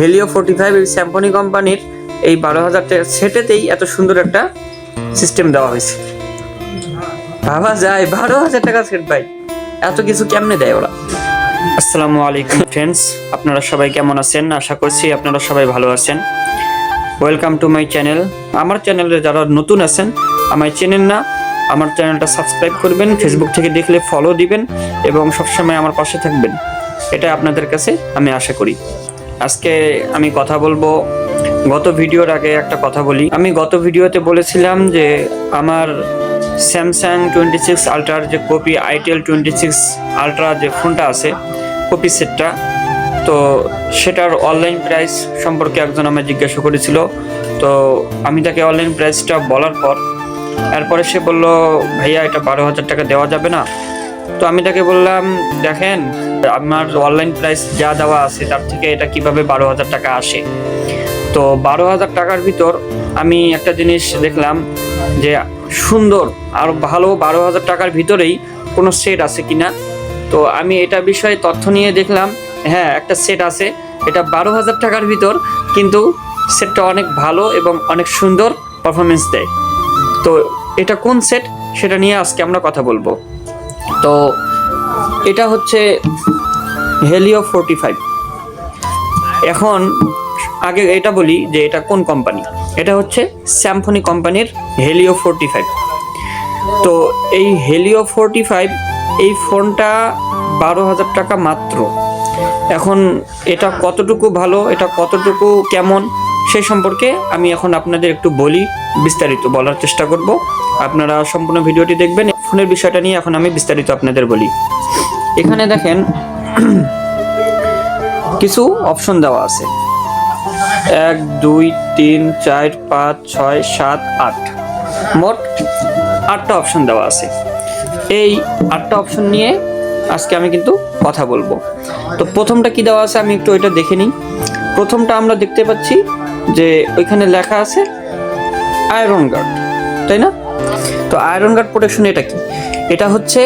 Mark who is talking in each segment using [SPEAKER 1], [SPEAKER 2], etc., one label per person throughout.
[SPEAKER 1] Helio forty five এই স্যাম্পনি কোম্পানির এই বারো হাজার টাকা সেটেতেই এত সুন্দর একটা সিস্টেম দেওয়া হয়েছে ভাবা যায় বারো হাজার টাকা সেট ভাই এত কিছু কেমনে দেয় ওরা আসসালামু আলাইকুম ফ্রেন্ডস আপনারা সবাই কেমন আছেন আশা করছি আপনারা সবাই ভালো আছেন ওয়েলকাম টু মাই চ্যানেল আমার চ্যানেলে যারা নতুন আছেন আমায় চেনেন না আমার চ্যানেলটা সাবস্ক্রাইব করবেন ফেসবুক থেকে দেখলে ফলো দিবেন এবং সবসময় আমার পাশে থাকবেন এটা আপনাদের কাছে আমি আশা করি আজকে আমি কথা বলবো গত ভিডিওর আগে একটা কথা বলি আমি গত ভিডিওতে বলেছিলাম যে আমার স্যামসাং টোয়েন্টি সিক্স আলট্রার যে copy itel twenty six ultra যে ফোনটা আছে কপি সেটটা তো সেটার অনলাইন প্রাইস সম্পর্কে একজন আমায় জিজ্ঞাসা করেছিল তো আমি তাকে অনলাইন প্রাইসটা বলার পর এরপরে সে বলল ভাইয়া এটা বারো হাজার টাকা দেওয়া যাবে না তো আমি তাকে বললাম দেখেন আমার অনলাইন প্রাইস যা দেওয়া আছে তার থেকে এটা কিভাবে বারো হাজার টাকা আসে তো বারো হাজার টাকার ভিতর আমি একটা জিনিস দেখলাম যে সুন্দর আর ভালো বারো হাজার টাকার ভিতরেই কোনো সেট আছে কিনা তো আমি এটা বিষয়ে তথ্য নিয়ে দেখলাম হ্যাঁ একটা সেট আছে এটা বারো হাজার টাকার ভিতর কিন্তু সেটটা অনেক ভালো এবং অনেক সুন্দর পারফরমেন্স দেয় তো এটা কোন সেট সেটা নিয়ে আজকে আমরা কথা বলবো তো এটা হচ্ছে হেলিও ফোরটি ফাইভ এখন আগে এটা বলি যে এটা কোন কোম্পানি এটা হচ্ছে স্যামফোনি কোম্পানির হেলিও ফোরটি ফাইভ তো এই হেলিও ফোরটি ফাইভ এই ফোনটা বারো হাজার টাকা মাত্র এখন এটা কতটুকু ভালো এটা কতটুকু কেমন সে সম্পর্কে আমি এখন আপনাদের একটু বলি বিস্তারিত বলার চেষ্টা করব আপনারা সম্পূর্ণ ভিডিওটি দেখবেন স্মার্টফোনের বিষয়টা নিয়ে এখন আমি বিস্তারিত আপনাদের বলি এখানে দেখেন কিছু অপশন দেওয়া আছে এক দুই তিন চার পাঁচ ছয় সাত আট মোট আটটা অপশন দেওয়া আছে এই আটটা অপশন নিয়ে আজকে আমি কিন্তু কথা বলবো তো প্রথমটা কি দেওয়া আছে আমি একটু ওইটা দেখে নিই প্রথমটা আমরা দেখতে পাচ্ছি যে ওইখানে লেখা আছে আয়রন গার্ড তাই না তো আয়রন গার্ড প্রোটেকশন এটা কি এটা হচ্ছে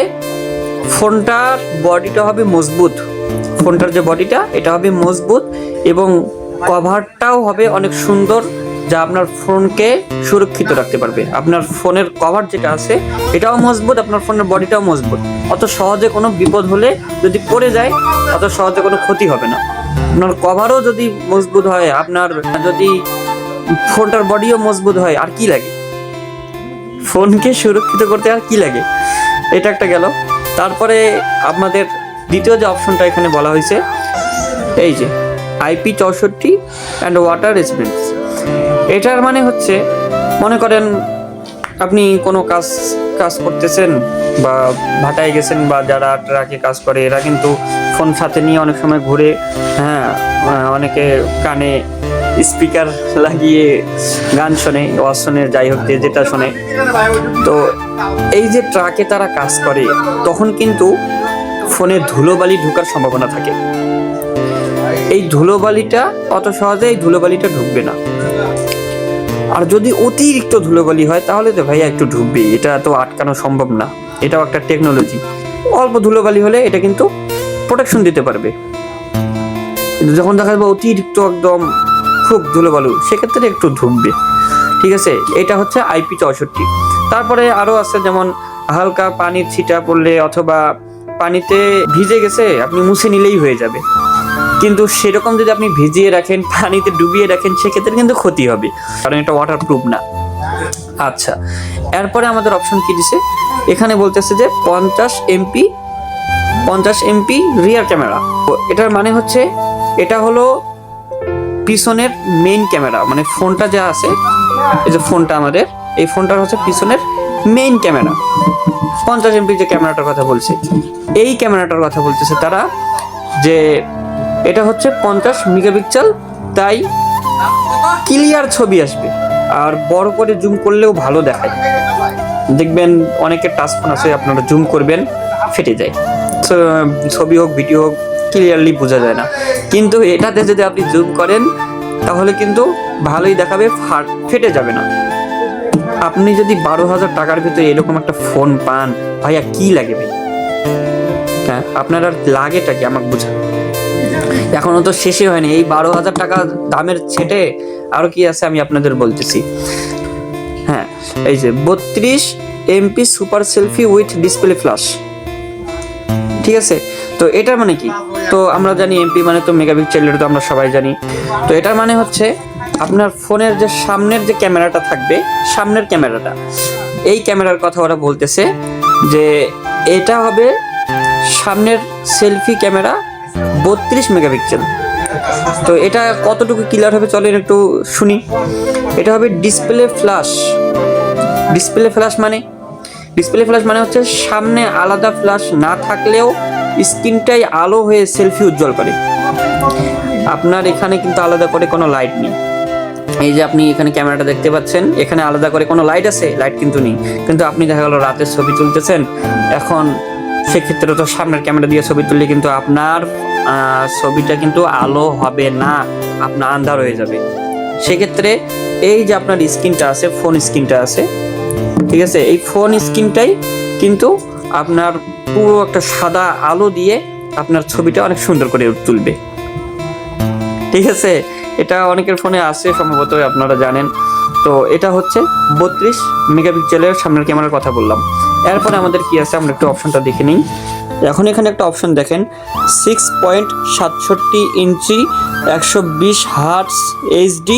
[SPEAKER 1] ফোনটার বডিটা হবে মজবুত ফোনটার যে বডিটা এটা হবে মজবুত এবং কভারটাও হবে অনেক সুন্দর যা আপনার ফোনকে সুরক্ষিত রাখতে পারবে আপনার ফোনের কভার যেটা আছে এটাও মজবুত আপনার ফোনের বডিটাও মজবুত অত সহজে কোনো বিপদ হলে যদি পড়ে যায় অত সহজে কোনো ক্ষতি হবে না আপনার কভারও যদি মজবুত হয় আপনার যদি ফোনটার বডিও মজবুত হয় আর কি লাগে ফোনকে সুরক্ষিত করতে আর কি লাগে এটা একটা গেল তারপরে আপনাদের দ্বিতীয় যে অপশনটা এখানে বলা হয়েছে এই যে আইপি চৌষট্টি অ্যান্ড ওয়াটার রেসিডেন্স এটার মানে হচ্ছে মনে করেন আপনি কোনো কাজ কাজ করতেছেন বা ভাটায় গেছেন বা যারা ট্রাকে কাজ করে এরা কিন্তু ফোন সাথে নিয়ে অনেক সময় ঘুরে হ্যাঁ অনেকে কানে স্পিকার লাগিয়ে গান শোনে ওয়াজ শোনে যাই হোক যে যেটা শোনে তো এই যে ট্রাকে তারা কাজ করে তখন কিন্তু ফোনে ধুলোবালি ঢোকার সম্ভাবনা থাকে এই ধুলোবালিটা অত সহজে এই ধুলোবালিটা ঢুকবে না আর যদি অতিরিক্ত ধুলোবালি হয় তাহলে তো ভাইয়া একটু ঢুকবে এটা তো আটকানো সম্ভব না এটাও একটা টেকনোলজি অল্প ধুলোবালি হলে এটা কিন্তু প্রোটেকশন দিতে পারবে যখন দেখা যাবে অতিরিক্ত একদম খুব ধুলোবালু সেক্ষেত্রে একটু ধুমবে ঠিক আছে এটা হচ্ছে আইপি চৌষট্টি তারপরে আরও আছে যেমন হালকা পানির ছিটা পড়লে অথবা পানিতে ভিজে গেছে আপনি মুছে নিলেই হয়ে যাবে কিন্তু সেরকম যদি আপনি ভিজিয়ে রাখেন পানিতে ডুবিয়ে রাখেন সেক্ষেত্রে কিন্তু ক্ষতি হবে কারণ এটা ওয়াটার প্রুফ না আচ্ছা এরপরে আমাদের অপশন কি দিছে এখানে বলতেছে যে পঞ্চাশ এমপি পঞ্চাশ এমপি রিয়ার ক্যামেরা এটার মানে হচ্ছে এটা হলো পিছনের মেইন ক্যামেরা মানে ফোনটা যা আছে এই যে ফোনটা আমাদের এই ফোনটার হচ্ছে পিছনের মেইন ক্যামেরা পঞ্চাশ এমপি যে ক্যামেরাটার কথা বলছে এই ক্যামেরাটার কথা বলতেছে তারা যে এটা হচ্ছে পঞ্চাশ মেগাপিক্সেল তাই ক্লিয়ার ছবি আসবে আর বড় করে জুম করলেও ভালো দেখায় দেখবেন অনেকের টাচ ফোন আছে আপনারা জুম করবেন ফেটে যায় ছবি হোক ভিডিও হোক ক্লিয়ারলি বোঝা যায় না কিন্তু এটাতে যদি আপনি জুম করেন তাহলে কিন্তু ভালোই দেখাবে ফেটে যাবে না আপনি যদি বারো হাজার টাকার ভিতরে এরকম একটা ফোন পান ভাইয়া কি লাগে ভাই হ্যাঁ আপনার আর লাগেটা কি আমাকে বোঝা এখনো তো শেষই হয়নি এই বারো হাজার টাকা দামের ছেটে আরও কি আছে আমি আপনাদের বলতেছি হ্যাঁ এই যে বত্রিশ MP super selfie with display flash ঠিক আছে তো এটার মানে কি তো আমরা জানি এমপি মানে তো মেগা এটা তো আমরা সবাই জানি তো এটার মানে হচ্ছে আপনার ফোনের যে সামনের যে ক্যামেরাটা থাকবে সামনের ক্যামেরাটা এই ক্যামেরার কথা ওরা বলতেছে যে এটা হবে সামনের সেলফি ক্যামেরা বত্রিশ মেগাপিক্সেল তো এটা কতটুকু ক্লিয়ার হবে চলেন একটু শুনি এটা হবে ডিসপ্লে ফ্ল্যাশ ডিসপ্লে ফ্ল্যাশ মানে ডিসপ্লে ফ্ল্যাশ মানে হচ্ছে সামনে আলাদা ফ্ল্যাশ না থাকলেও স্ক্রিনটাই আলো হয়ে সেলফি উজ্জ্বল করে আপনার এখানে কিন্তু আলাদা করে কোনো লাইট নেই এই যে আপনি এখানে ক্যামেরাটা দেখতে পাচ্ছেন এখানে আলাদা করে কোনো লাইট আছে লাইট কিন্তু নেই কিন্তু আপনি দেখা গেল রাতের ছবি তুলতেছেন এখন সেক্ষেত্রে তো সামনের ক্যামেরা দিয়ে ছবি তুললে কিন্তু আপনার ছবিটা কিন্তু আলো হবে না আপনার আন্ধার হয়ে যাবে সেক্ষেত্রে এই যে আপনার স্ক্রিনটা আছে ফোন স্ক্রিনটা আছে ঠিক আছে এই ফোন স্ক্রিনটাই কিন্তু আপনার পুরো একটা সাদা আলো দিয়ে আপনার ছবিটা অনেক সুন্দর করে তুলবে ঠিক আছে এটা অনেকের ফোনে আছে সম্ভবত আপনারা জানেন তো এটা হচ্ছে বত্রিশ মেগাপিক্সেলের সামনের ক্যামেরার কথা বললাম এরপরে আমাদের কি আছে আমরা একটু অপশনটা দেখে নিই এখন এখানে একটা অপশন দেখেন সিক্স পয়েন্ট সাতষট্টি ইঞ্চি একশো বিশ হার্টস এইচডি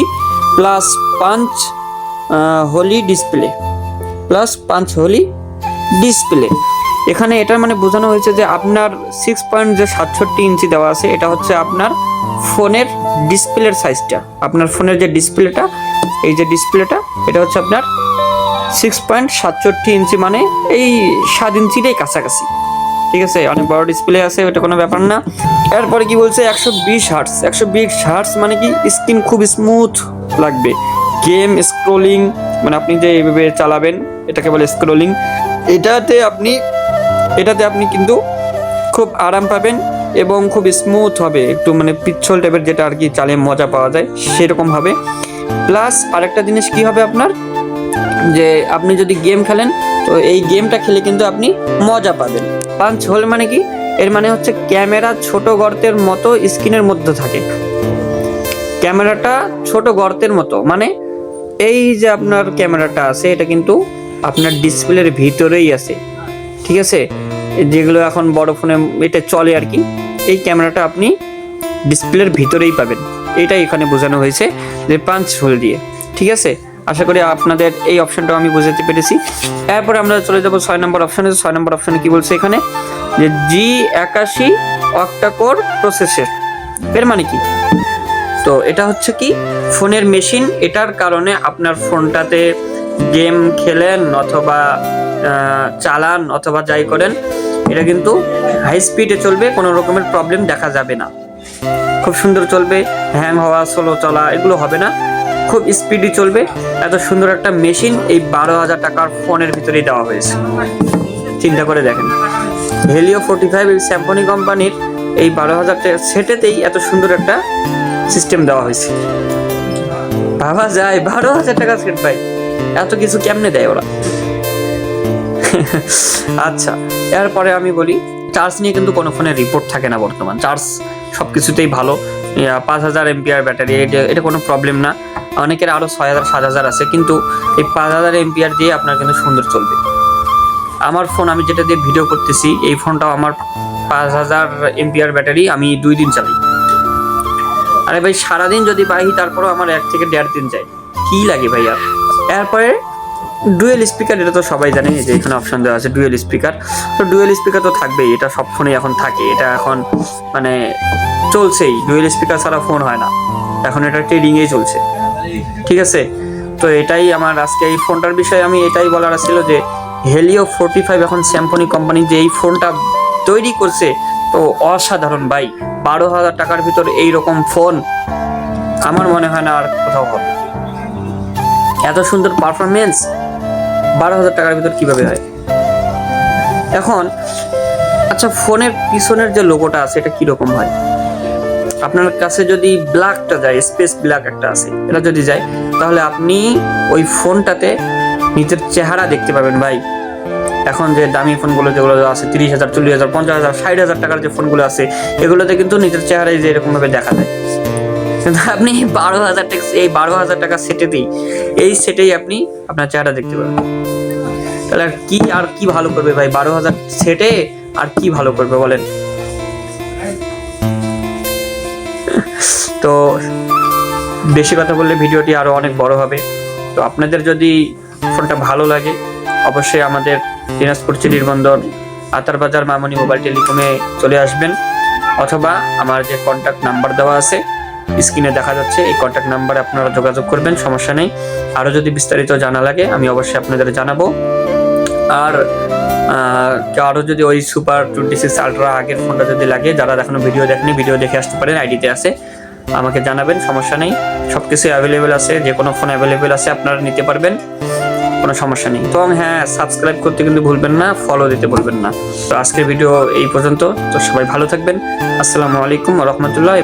[SPEAKER 1] প্লাস পাঁচ হোলি ডিসপ্লে প্লাস পাঁচ হোলি ডিসপ্লে এখানে এটার মানে বোঝানো হয়েছে যে আপনার সিক্স পয়েন্ট যে সাতষট্টি ইঞ্চি দেওয়া আছে এটা হচ্ছে আপনার ফোনের ডিসপ্লের সাইজটা আপনার ফোনের যে ডিসপ্লেটা এই যে ডিসপ্লেটা এটা হচ্ছে আপনার সিক্স পয়েন্ট সাতষট্টি ইঞ্চি মানে এই সাত ইঞ্চিটাই কাছাকাছি ঠিক আছে অনেক বড় ডিসপ্লে আছে ওটা কোনো ব্যাপার না এরপরে কি বলছে একশো বিশ হার্টস একশো বিশ হার্টস মানে কি স্ক্রিন খুব স্মুথ লাগবে গেম স্ক্রোলিং মানে আপনি যে এইভাবে চালাবেন এটাকে বলে স্ক্রোলিং এটাতে আপনি এটাতে আপনি কিন্তু খুব আরাম পাবেন এবং খুব স্মুথ হবে একটু মানে পিচ্ছল টাইপের যেটা আর কি চালে মজা পাওয়া যায় সেরকম হবে প্লাস আরেকটা জিনিস কি হবে আপনার যে আপনি যদি গেম খেলেন তো এই গেমটা খেলে কিন্তু আপনি মজা পাবেন পাঞ্চ হোল মানে কি এর মানে হচ্ছে ক্যামেরা ছোট গর্তের মতো স্ক্রিনের মধ্যে থাকে ক্যামেরাটা ছোট গর্তের মতো মানে এই যে আপনার ক্যামেরাটা আছে এটা কিন্তু আপনার ডিসপ্লের ভিতরেই আছে ঠিক আছে যেগুলো এখন বড় ফোনে এটা চলে আর কি এই ক্যামেরাটা আপনি ডিসপ্লের ভিতরেই পাবেন এটাই এখানে বোঝানো হয়েছে যে পাঞ্চ হোল দিয়ে ঠিক আছে আশা করি আপনাদের এই অপশানটাও আমি বোঝাতে পেরেছি তারপরে আমরা চলে যাবো ছয় নম্বর অপশানে ছয় নম্বর অপশানে কি বলছে এখানে যে জি একাশি অক্টাকোর প্রসেসের এর মানে কি তো এটা হচ্ছে কি ফোনের মেশিন এটার কারণে আপনার ফোনটাতে গেম খেলেন অথবা চালান অথবা যাই করেন এটা কিন্তু হাই স্পিডে চলবে কোনো রকমের প্রবলেম দেখা যাবে না খুব সুন্দর চলবে হ্যাং হওয়া সোলো চলা এগুলো হবে না খুব স্পিডি চলবে এত সুন্দর একটা মেশিন এই বারো হাজার টাকার ফোনের ভিতরেই দেওয়া হয়েছে চিন্তা করে দেখেন হেলিও ফোর্টি ফাইভ এই স্যাম্পনি কোম্পানির এই বারো হাজার টাকা সেটেতেই এত সুন্দর একটা সিস্টেম দেওয়া হয়েছে ভাবা যায় বারো হাজার টাকা সেট পাই এত কিছু কেমনে দেয় ওরা আচ্ছা এরপরে আমি বলি চার্জ নিয়ে কিন্তু কোনো ফোনের রিপোর্ট থাকে না বর্তমান চার্জ সব কিছুতেই ভালো পাঁচ হাজার এমপিআর ব্যাটারি এটা এটা কোনো প্রবলেম না অনেকের আরও ছয় হাজার সাত হাজার আছে কিন্তু এই পাঁচ হাজার এমপিআর দিয়ে আপনার কিন্তু সুন্দর চলবে আমার ফোন আমি যেটা দিয়ে ভিডিও করতেছি এই ফোনটাও আমার পাঁচ হাজার এমপিআর ব্যাটারি আমি দুই দিন চালাই আরে ভাই সারাদিন যদি পাই তারপরও আমার এক থেকে দেড় দিন যায় কী লাগে ভাই আর এরপরে ডুয়েল স্পিকার এটা তো সবাই জানে যে এখানে অপশন দেওয়া আছে ডুয়েল স্পিকার তো ডুয়েল স্পিকার তো থাকবেই এটা সব ফোনেই এখন থাকে এটা এখন মানে চলছেই ডুয়েল স্পিকার ছাড়া ফোন হয় না এখন এটা ট্রেডিংয়েই চলছে ঠিক আছে তো এটাই আমার আজকে এই ফোনটার বিষয়ে আমি এটাই বলার ছিল যে হেলিও ফোরটি ফাইভ এখন স্যামফোনি কোম্পানি যে এই ফোনটা তৈরি করছে তো অসাধারণ ভাই বারো হাজার টাকার ভিতর এই রকম ফোন আমার মনে হয় না আর কোথাও হবে এত সুন্দর পারফরমেন্স বারো হাজার টাকার ভিতর কীভাবে হয় এখন আচ্ছা ফোনের পিছনের যে লোগোটা আছে এটা কীরকম হয় আপনার কাছে যদি ব্ল্যাকটা যায় স্পেস ব্ল্যাক একটা আছে এটা যদি যায় তাহলে আপনি ওই ফোনটাতে নিজের চেহারা দেখতে পাবেন ভাই এখন যে দামি ফোনগুলো যেগুলো আছে তিরিশ হাজার চল্লিশ হাজার পঞ্চাশ হাজার ষাট হাজার টাকার যে ফোনগুলো আছে এগুলোতে কিন্তু নিজের চেহারায় যে এরকমভাবে দেখা যায় কিন্তু আপনি বারো হাজার টাকা এই বারো হাজার টাকা সেটে দিই এই সেটেই আপনি আপনার চেহারা দেখতে পাবেন তাহলে আর কি আর কি ভালো করবে ভাই বারো হাজার সেটে আর কি ভালো করবে বলেন তো বেশি কথা বললে ভিডিওটি আরও অনেক বড় হবে তো আপনাদের যদি ফোনটা ভালো লাগে অবশ্যই আমাদের দিনাজপুর চিলির বন্দর আতারবাজার মামনি মোবাইল টেলিকমে চলে আসবেন অথবা আমার যে কন্ট্যাক্ট নাম্বার দেওয়া আছে স্ক্রিনে দেখা যাচ্ছে এই কন্ট্যাক্ট নাম্বারে আপনারা যোগাযোগ করবেন সমস্যা নেই আরও যদি বিস্তারিত জানা লাগে আমি অবশ্যই আপনাদের জানাবো আর আরও যদি ওই সুপার টোয়েন্টি সিক্স আলট্রা আগের ফোনটা যদি লাগে যারা এখনো ভিডিও দেখেনি ভিডিও দেখে আসতে পারেন আইডিতে আছে আমাকে জানাবেন সমস্যা নেই সব কিছু অ্যাভেলেবেল আছে যে কোনো ফোন অ্যাভেলেবেল আছে আপনারা নিতে পারবেন কোনো সমস্যা নেই তো হ্যাঁ সাবস্ক্রাইব করতে কিন্তু ভুলবেন না ফলো দিতে ভুলবেন না তো আজকের ভিডিও এই পর্যন্ত তো সবাই ভালো থাকবেন আসসালামু আলাইকুম রহমতুল্লাহ